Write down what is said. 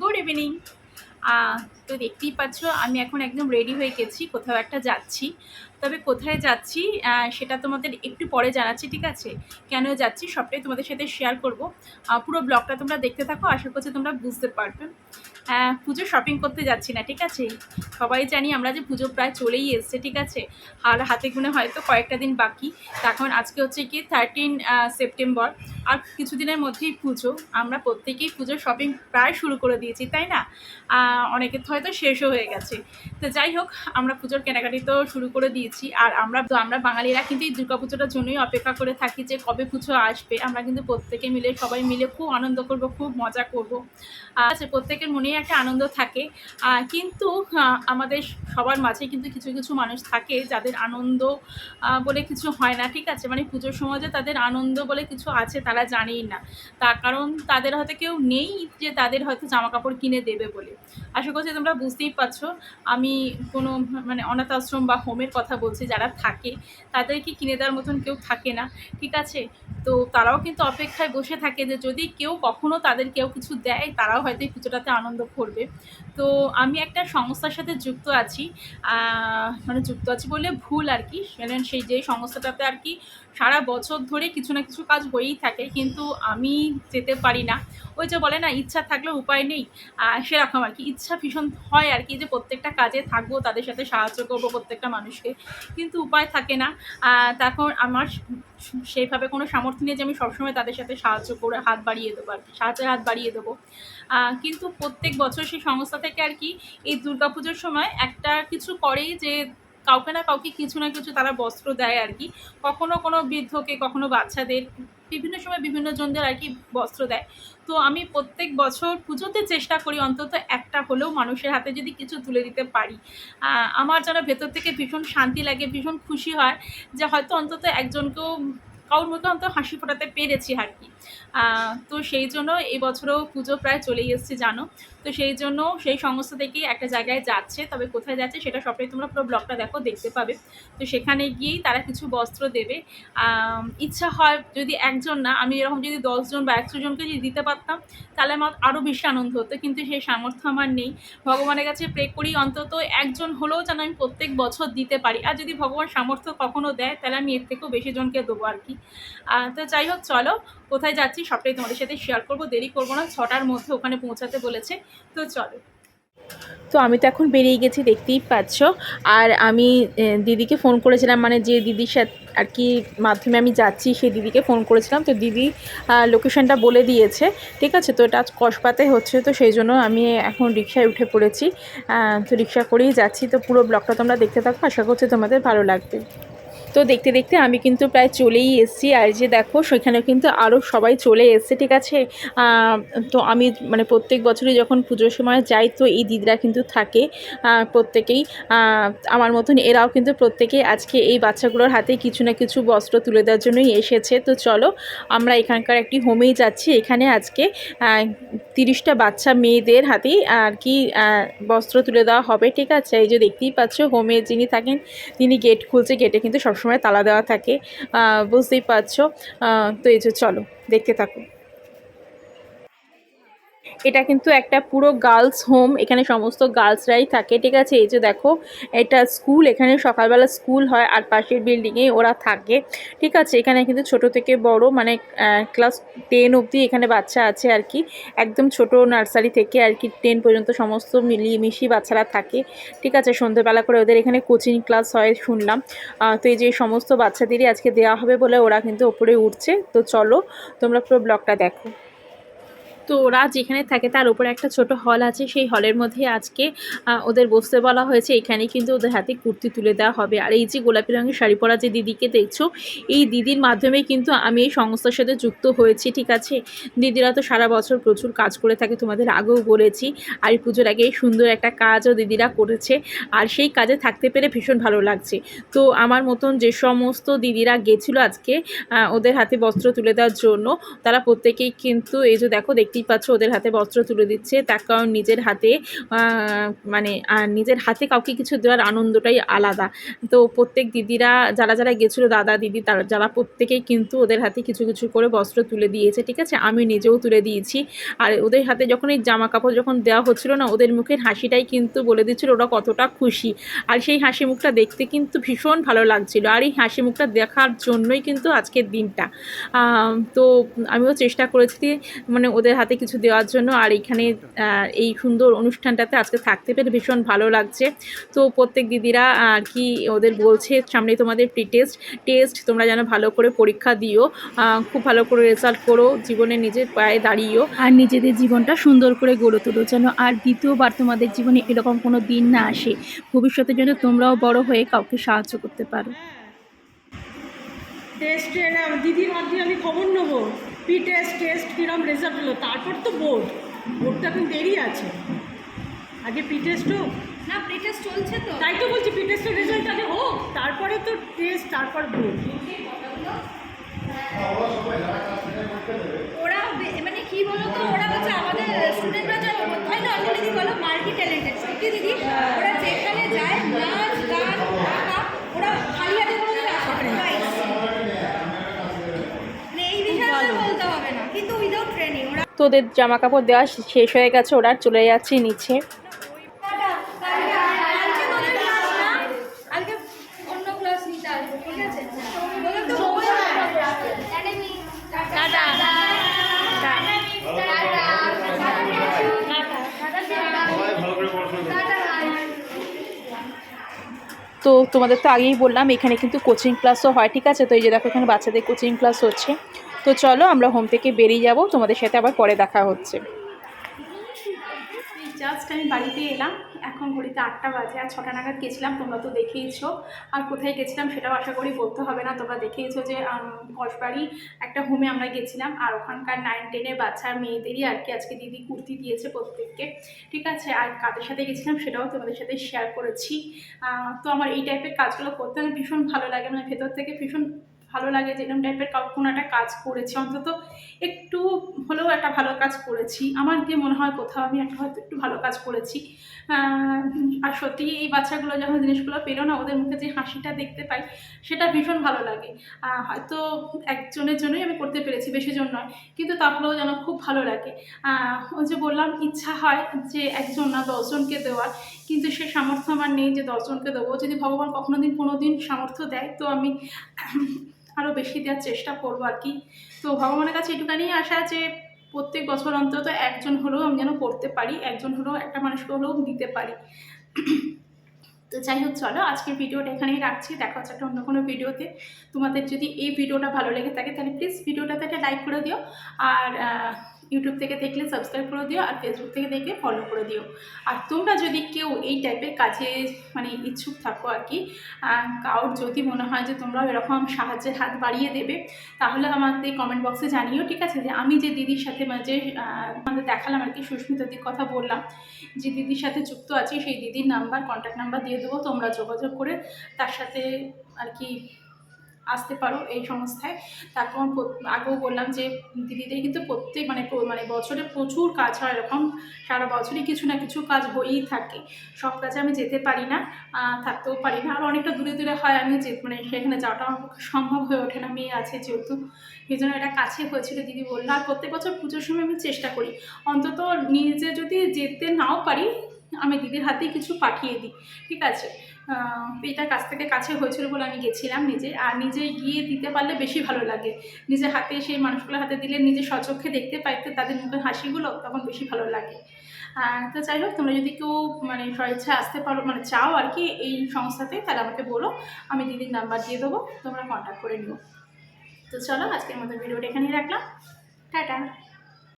Good evening তো দেখতেই পাচ্ছ, আমি এখন একদম রেডি হয়ে গেছি, কোথাও একটা যাচ্ছি। তবে কোথায় যাচ্ছি সেটা তোমাদের একটু পরে জানাচ্ছি, ঠিক আছে? কেন যাচ্ছি, সবটাই তোমাদের সাথে শেয়ার করব। পুরো ব্লগটা তোমরা দেখতে থাকো, আশা করছি তোমরা বুঝতে পারবে। পুজো শপিং করতে যাচ্ছি না, ঠিক আছে? সবাই জানি আমরা যে পুজো প্রায় চলেই এসছে, ঠিক আছে? আর হাতে গুনে হয়তো কয়েকটা দিন বাকি। তখন আজকে হচ্ছে কি থার্টিন সেপ্টেম্বর আর কিছুদিনের মধ্যেই পুজো। আমরা প্রত্যেকেই পুজোর শপিং প্রায় শুরু করে দিয়েছি, তাই না? অনেকের তো হয়তো শেষও হয়ে গেছে। তো যাই হোক, আমরা পুজোর কেনাকাটি তো শুরু করে দিয়েছি। আর আমরা, তো আমরা বাঙালিরা কিন্তু এই দুর্গা পুজোটার জন্যই অপেক্ষা করে থাকি যে কবে পুজো আসবে। আমরা কিন্তু প্রত্যেকে মিলে, সবাই মিলে খুব আনন্দ করব, খুব মজা করব। আচ্ছা প্রত্যেকের মনেই একটা আনন্দ থাকে। কিন্তু আমাদের সবার মাঝে কিন্তু কিছু কিছু মানুষ থাকে যাদের আনন্দ বলে কিছু হয় না, ঠিক আছে? মানে পুজোর সময় যে তাদের আনন্দ বলে কিছু আছে তারা জানেই না। তার কারণ তাদের হয়তো কেউ নেই যে তাদের হয়তো জামা কাপড় কিনে দেবে বলে। আশা করছি তোমরা বুঝতেই পারছ। আমি কোনো মানে অনাথ আশ্রম বা হোমের কথা বলছি, যারা থাকে, তাদেরকে কিনে দেওয়ার মতন কেউ থাকে না, ঠিক আছে? তো তারাও কিন্তু অপেক্ষায় বসে থাকে যে যদি কেউ কখনো তাদের কেউ কিছু দেয়, তারাও হয়তো এই পুজোটাতে আনন্দ করবে। তো আমি একটা সংস্থার সাথে যুক্ত আছি। মানে যুক্ত আছি বলে ভুল আর কি। মানে সেই যে সংস্থাটাতে আর কি সারা বছর ধরে কিছু না কিছু কাজ হয়েই থাকে, কিন্তু আমি যেতে পারি না। ওই যে বলে না, ইচ্ছা থাকলে উপায় নেই। সেরকম আর কি। ইচ্ছা ভীষণ হয় আর কি যে প্রত্যেকটা কাজে থাকব, তাদের সাথে সাহায্য করব প্রত্যেকটা মানুষকে। কিন্তু উপায় থাকে না। তখন আমার সেইভাবে কোনো সামর্থ্য নেই যে আমি সবসময় তাদের সাথে সাহায্য করে হাত বাড়িয়ে দেবো আর কি, সাহায্যের হাত বাড়িয়ে দেবো। কিন্তু প্রত্যেক বছর সেই সংস্থা থেকে আর কি এই দুর্গাপুজোর সময় একটা কিছু করেই যে কাউকে না কাউকে কিছু না কিছু তারা বস্ত্র দেয় আর কি। কখনো কোনো বৃদ্ধকে, কখনো বাচ্চাদের, বিভিন্ন সময় বিভিন্ন জনদের আর কি বস্ত্র দেয়। তো আমি প্রত্যেক বছর পুজোতে চেষ্টা করি অন্তত একটা হলেও মানুষের হাতে যদি কিছু তুলে দিতে পারি। আমার যেন ভেতর থেকে ভীষণ শান্তি লাগে, ভীষণ খুশি হয় যে হয়তো অন্তত একজনকেও, কারোর মুখে অন্তত হাসি ফোটাতে পেরেছি আর কি। তো সেই জন্য এই বছরও পুজো প্রায় চলেই এসছে, জানো? তো সেই জন্য সেই সংস্থা থেকেই একটা জায়গায় যাচ্ছে, তবে কোথায় যাচ্ছে সেটা সবটাই তোমরা পুরো ব্লগটা দেখো, দেখতে পাবে। তো সেখানে গিয়েই তারা কিছু বস্ত্র দেবে। ইচ্ছা হয় যদি একজন না, আমি এরকম যদি দশজন বা একশো জনকে যদি দিতে পারতাম, তাহলে আমার আরও বেশি আনন্দ হতো, কিন্তু সেই সামর্থ্য আমার নেই। ভগবানের কাছে প্রে করি, অন্তত একজন হলেও যেন আমি প্রত্যেক বছর দিতে পারি। আর যদি ভগবান সামর্থ্য কখনো দেয়, তাহলে আমি এর থেকেও বেশি জনকে দেবো আর কি। তো যাই হোক, চলো, কোথায় যাচ্ছি সবটাই তোমাদের সাথে শেয়ার করব, দেরি করব না, ছটার মধ্যে ওখানে পৌঁছাতে বলেছে। তো চলো। তো আমি তো এখন বেরিয়ে গেছি, দেখতেই পাচ্ছ। আর আমি দিদিকে ফোন করেছিলাম মানে যে দিদির সাথে আর কি মাধ্যমে আমি যাচ্ছি, সেই দিদিকে ফোন করেছিলাম। তো দিদি লোকেশনটা বলে দিয়েছে, ঠিক আছে? তো এটা কসবাতে হচ্ছে, তো সেই জন্য আমি এখন রিক্সায় উঠে পড়েছি। তো রিক্সা করেই যাচ্ছি। তো পুরো ব্লগটা তোমরা দেখতে থাকো, আশা করছি তোমাদের ভালো লাগবে। তো দেখতে দেখতে আমি কিন্তু প্রায় চলেই এসেছি। আর যে দেখো সেখানে কিন্তু আরও সবাই চলে এসছে, ঠিক আছে? তো আমি মানে প্রত্যেক বছরই যখন পুজোর সময় যাই, তো এই দিদিরা কিন্তু থাকে প্রত্যেকেই। আমার মতন এরাও কিন্তু প্রত্যেকেই আজকে এই বাচ্চাগুলোর হাতে কিছু না কিছু বস্ত্র তুলে দেওয়ার জন্যই এসেছে। তো চলো, আমরা এখানকার একটি হোমেই যাচ্ছি। এখানে আজকে তিরিশটা বাচ্চা মেয়েদের হাতেই আর কি বস্ত্র তুলে দেওয়া হবে, ঠিক আছে? এই যে দেখতেই পাচ্ছ, হোমে যিনি থাকেন, তিনি গেট খুলছে। গেটে কিন্তু সবসময় তালা দেওয়া থাকে। বুঝতেই পারছ। তো এই যে চলো দেখতে থাকো। এটা কিন্তু একটা পুরো গার্লস হোম এখানে সমস্ত গার্লসরাই থাকে, ঠিক আছে? এই যে দেখো, এটা স্কুল এখানে সকালবেলা স্কুল হয় আর পাশের বিল্ডিংয়ে ওরা থাকে, ঠিক আছে? এখানে কিন্তু ছোট থেকে বড় মানে ক্লাস টেন অবধি এখানে বাচ্চা আছে আর কি, একদম ছোট নার্সারি থেকে আর কি টেন পর্যন্ত সমস্ত মিলিয়ে মিশিয়ে বাচ্চারা থাকে, ঠিক আছে? সন্ধ্যেবেলা করে ওদের এখানে কোচিং ক্লাস হয় শুনলাম। তো এই যে সমস্ত বাচ্চাদেরই আজকে দেওয়া হবে বলে ওরা কিন্তু ওপরে উঠছে, তো চলো তোমরা পুরো ব্লগটা দেখো। তো ওরা যেখানে থাকে তার উপরে একটা ছোট হল আছে। সেই হলের মধ্যে আজকে ওদের বসতে বলা হয়েছে। এখানে কিন্তু ওদের হাতে কুর্তি তুলে দেওয়া হবে। আর এই যে গোলাপি রঙের শাড়ি পরা যে দিদিকে দেখছ, এই দিদির মাধ্যমে কিন্তু আমি এই সংস্থার সাথে যুক্ত হয়েছি, ঠিক আছে? দিদিরা তো সারা বছর প্রচুর কাজ করে থাকে, তোমাদের আগেও বলেছি। আর এই পুজোর আগে সুন্দর একটা কাজও দিদিরা করেছে। আর সেই কাজে থাকতে পেরে ভীষণ ভালো লাগছে। তো আমার মতন যে সমস্ত দিদিরা গেছিল আজকে ওদের হাতে বস্ত্র তুলে দেওয়ার জন্য, তারা প্রত্যেকেই কিন্তু এই যে দেখো দেখতেই দেখতেই পাচ্ছ, ওদের হাতে বস্ত্র তুলে দিচ্ছে। তার কারণ নিজের হাতে মানে নিজের হাতে কাউকে কিছু দেওয়ার আনন্দটাই আলাদা। তো প্রত্যেক দিদিরা, যারা যারা গেছিল, দাদা, দিদি, তারা, যারা প্রত্যেকেই কিন্তু ওদের হাতে কিছু কিছু করে বস্ত্র তুলে দিয়েছে, ঠিক আছে? আমি নিজেও তুলে দিয়েছি। আর ওদের হাতে যখন এই জামা কাপড় যখন দেওয়া হচ্ছিল না, ওদের মুখের হাসিটাই কিন্তু বলে দিচ্ছিল, ওরা কতটা খুশি। আর সেই হাসি মুখটা দেখতে কিন্তু ভীষণ ভালো লাগছিল। আর এই হাসি মুখটা দেখার জন্যই কিন্তু আজকের দিনটা। তো আমিও চেষ্টা করেছি মানে ওদের হাতে কিছু দেওয়ার জন্য আর এখানে এই সুন্দর অনুষ্ঠানটাতে আজকে থাকতে পেরে ভীষণ ভালো লাগছে। তো প্রত্যেক দিদিরা আর কি ওদের বলছে সামনে তোমাদের প্রি টেস্ট টেস্ট তোমরা যেন ভালো করে পরীক্ষা দিও খুব ভালো করে রেজাল্ট করো জীবনে নিজের পায়ে দাঁড়িয়েও। আর নিজেদের জীবনটা সুন্দর করে গড়ে তোলো যেন আর দ্বিতীয়বার তোমাদের জীবনে এরকম কোনো দিন না আসে। ভবিষ্যতে যেন তোমরাও বড় হয়ে কাউকে সাহায্য করতে পারো। টেস্টের দিদির মাধ্যমে আমি খবর নেব। পি টেস্ট টেস্ট কীরকম রেজাল্ট হলো? তারপর তো বোর্ড বোর্ড তো এখন দেরি আছে। আগে পি টেস্ট হোক। না প্রিটেস্ট চলছে তো। তাই তো বলছি পি টেস্টের রেজাল্ট আগে হোক তারপরে তো টেস্ট তারপর বোর্ড ওরা মানে কি বলো তো ওরা হচ্ছে আমাদের স্টুডেন্টরা যা হয় না দিদি বলো মাল্টি ট্যালেন্টেড দিদি? ওরা যেখানে যায় নাচ গান আঁকা ওরা খালি হাতে কোনো দিন আসে না Right. মানে এই বিষয়ে আমাদের বলতে হবে না কিন্তু উইদাউট ট্রেনিং ওরা তো ওদের জামা কাপড় দেওয়া শেষ হয়ে গেছে ওরা চলে যাচ্ছে নিচে। তো তোমাদের তো আগেই বললাম, এখানে কিন্তু কোচিং ক্লাসও হয়, ঠিক আছে? তো এই যে দেখো, এখানে বাচ্চাদের কোচিং ক্লাস হচ্ছে। তো চলো আমরা হোম থেকে বেরিয়ে যাব, তোমাদের সাথে আবার পরে দেখা হচ্ছে। জাস্ট আমি বাড়িতে এলাম, এখন ঘড়িতে আটটা বাজে, আর ছটা নাগাদ গেছিলাম, তোমরা তো দেখেইছো। আর কোথায় গেছিলাম সেটাও আশা করি বলতে হবে না, তোমরা দেখেইছো যে কসবাড়ি একটা হোমে আমরা গেছিলাম, আর ওখানকার নাইন টেনের বাচ্চার মেয়েদেরই আর কি আজকে দিদি কুর্তি দিয়েছে প্রত্যেককে। ঠিক আছে? আর কাদের সাথে গেছিলাম সেটাও তোমাদের সাথে শেয়ার করেছি। তো আমার এই টাইপের কাজগুলো করতে আমার ভীষণ ভালো লাগে মানে ভেতর থেকে ভীষণ ভালো লাগে যে এরকম টাইপের কোনো একটা কাজ করেছি। অন্তত একটু হলেও একটা ভালো কাজ করেছি। আমার যে মনে হয় কোথাও আমি একটা হয়তো একটু ভালো কাজ করেছি। আর সত্যি এই বাচ্চাগুলো যখন জিনিসগুলো পেল না, ওদের মুখে যে হাসিটা দেখতে পাই, সেটা ভীষণ ভালো লাগে। হয়তো একজনের জন্যই আমি করতে পেরেছি, বেশি জন নয়, কিন্তু তাহলেও যেন খুব ভালো লাগে। ওই যে বললাম, ইচ্ছা হয় যে একজন না দশজনকে দেওয়ার, কিন্তু সে সামর্থ্য আমার নেই যে দশজনকে দেবো। যদি ভগবান কখনো দিন কোনো দিন সামর্থ্য দেয়, তো আমি আরও বেশি দেওয়ার চেষ্টা করব আর কি। তো ভগবানের কাছে এটুখানি আশা যে প্রত্যেক বছর অন্তত একজন হলেও আমি যেন করতে পারি, একজন হলেও, একটা মানুষকে হলেও দিতে পারি। তো যাই হোক, চলো আজকের ভিডিওটা এখানেই রাখছি, দেখা হচ্ছে একটা অন্য কোনো ভিডিওতে। তোমাদের যদি এই ভিডিওটা ভালো লেগে থাকে, তাহলে প্লিজ ভিডিওটাতে একটা লাইক করে দিও। আর ইউটিউব থেকে দেখলে সাবস্ক্রাইব করে দিও আর ফেসবুক থেকে দেখলে ফলো করে দিও। আর তোমরা যদি কেউ এই টাইপের কাজে মানে ইচ্ছুক থাকো আর কি কারোর যদি মনে হয় যে তোমরাও এরকম সাহায্যের হাত বাড়িয়ে দেবে, তাহলে আমাদের কমেন্ট বক্সে জানিও, ঠিক আছে? যে আমি যে দিদির সাথে মাঝে আমাদের দেখালাম আর কি, সুস্মিতা দিদির কথা বললাম, যে দিদির সাথে যুক্ত আছি, সেই দিদির নাম্বার কন্ট্যাক্ট নাম্বার দিয়ে দেবো, তোমরা যোগাযোগ করে তার সাথে আর কি আসতে পারো এই সংস্থায়। তারপর আগেও বললাম যে দিদিদের কিন্তু প্রত্যেক মানে মানে বছরে প্রচুর কাজ হয়, এরকম সারা বছরই কিছু না কিছু কাজ হয়েই থাকে। সব কাজে আমি যেতে পারি না থাকতেও পারি না। আর অনেকটা দূরে দূরে হয় আমি যে মানে সেখানে যাওয়াটা আমার পক্ষে সম্ভব হয়ে ওঠে না মেয়ে আছে যেহেতু। এই জন্য এটা কাছে হয়েছিল, দিদি বলল, আর প্রত্যেক বছর পুজোর সময় আমি চেষ্টা করি। অন্তত নিজে যদি যেতে নাও পারি, আমি দিদির হাতেই কিছু পাঠিয়ে দিই। ঠিক আছে? এটা কাছ থেকে কাছে হয়েছিল বলে আমি গেছিলাম নিজে। আর নিজে গিয়ে দিতে পারলে বেশি ভালো লাগে। নিজের হাতে সেই মানুষগুলোর হাতে দিলে নিজে সচক্ষে দেখতে পাইতে তাদের মুখের হাসিগুলো তখন বেশি ভালো লাগে। তো যাই হোক, তোমরা যদি কেউ মানে স্বেচ্ছা আসতে পারো মানে চাও আর কি এই সংস্থাতে, তাহলে আমাকে বলো। আমি দিদির নাম্বার দিয়ে দেবো, তোমরা কন্ট্যাক্ট করে নিও। তো চলো, আজকের মতো ভিডিওটা এখানেই রাখলাম। টাটা।